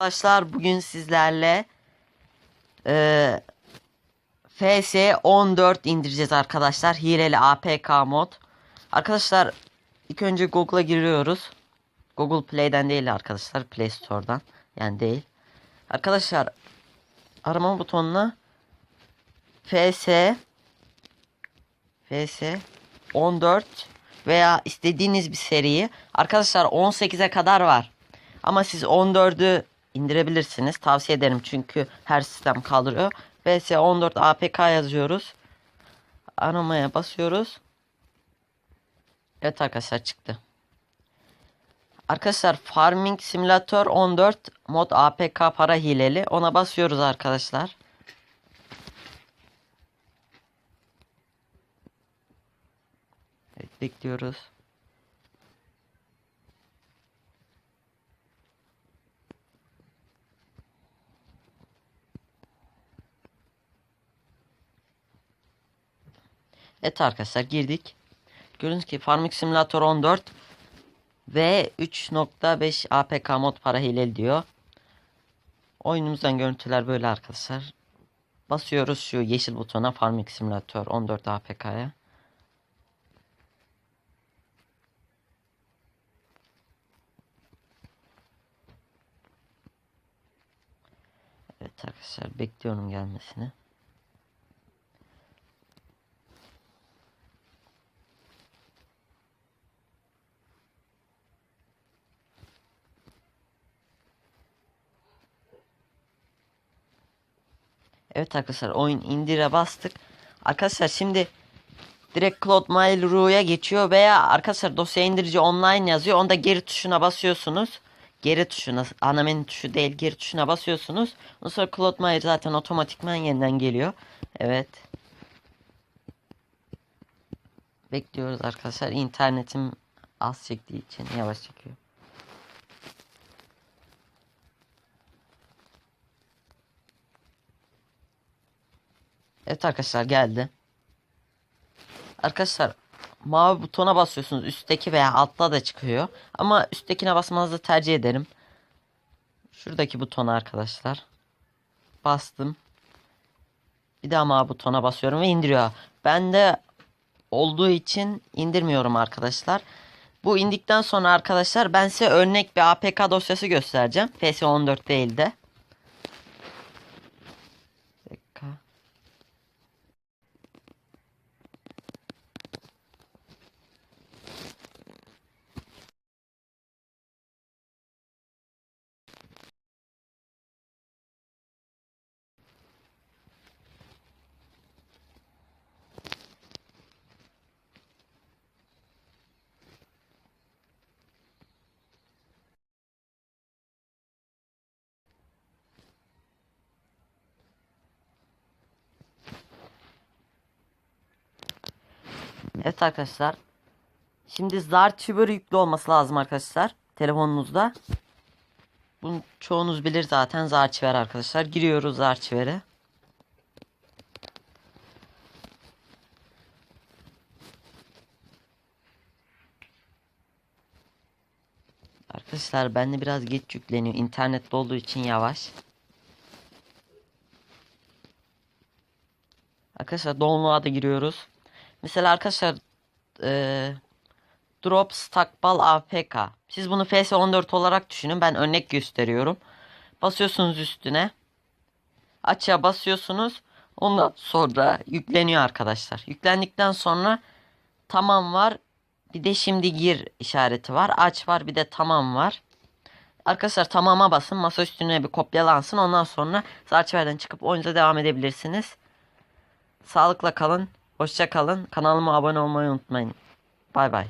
Arkadaşlar bugün sizlerle e, FS 14 indireceğiz arkadaşlar. Hileli APK mod. Arkadaşlar ilk önce Google'a giriyoruz. Google Play'den değil arkadaşlar. Play Store'dan. Yani değil. Arkadaşlar arama butonuna FS FS 14 veya istediğiniz bir seriyi arkadaşlar 18'e kadar var. Ama siz 14'ü indirebilirsiniz. Tavsiye ederim çünkü her sistem kaldırıyor. VS 14 APK yazıyoruz. Aramaya basıyoruz. Evet arkadaşlar çıktı. Arkadaşlar Farming Simulator 14 mod APK para hileli. Ona basıyoruz arkadaşlar. Evet, bekliyoruz. Evet arkadaşlar girdik. Gördüğünüz ki Farming Simulator 14 ve 3.5 APK mod para hileli diyor. Oyunumuzdan görüntüler böyle arkadaşlar. Basıyoruz şu yeşil butona Farming Simulator 14 APK'ya. Evet arkadaşlar bekliyorum gelmesini. Evet arkadaşlar oyun indire bastık. Arkadaşlar şimdi direkt Cloud Mail.ru'ya geçiyor veya arkadaşlar dosya indirici online yazıyor. Onda geri tuşuna basıyorsunuz. Geri tuşuna ana menü tuşu değil geri tuşuna basıyorsunuz. Ondan sonra Cloud Mail zaten otomatikman yeniden geliyor. Evet. Bekliyoruz arkadaşlar. İnternetim az çektiği için yavaş çekiyor. Evet arkadaşlar geldi. Arkadaşlar mavi butona basıyorsunuz. Üstteki veya altta da çıkıyor. Ama üsttekine basmanızı tercih ederim. Şuradaki butona arkadaşlar. Bastım. Bir daha mavi butona basıyorum ve indiriyor. Ben de olduğu için indirmiyorum arkadaşlar. Bu indikten sonra arkadaşlar ben size örnek bir APK dosyası göstereceğim. PS14 değil de. Bir dakika. Evet arkadaşlar. Şimdi Zarchiver yüklü olması lazım arkadaşlar. Telefonunuzda. Bunu çoğunuz bilir zaten Zarchiver arkadaşlar. Giriyoruz Zarchiver'e. Arkadaşlar bende biraz geç yükleniyor. İnternette olduğu için yavaş. Arkadaşlar download'a giriyoruz. Mesela arkadaşlar eee Drop Takbal APK. Siz bunu FS14 olarak düşünün. Ben örnek gösteriyorum. Basıyorsunuz üstüne. Açığa basıyorsunuz. Ondan sonra yükleniyor arkadaşlar. Yüklendikten sonra tamam var. Bir de şimdi gir işareti var. Aç var. Bir de tamam var. Arkadaşlar tamama basın. Masa üstüne bir kopyalansın. Ondan sonra Zarchiver'den çıkıp oyunuza devam edebilirsiniz. Sağlıkla kalın. Hoşça kalın. Kanalıma abone olmayı unutmayın. Bay bay.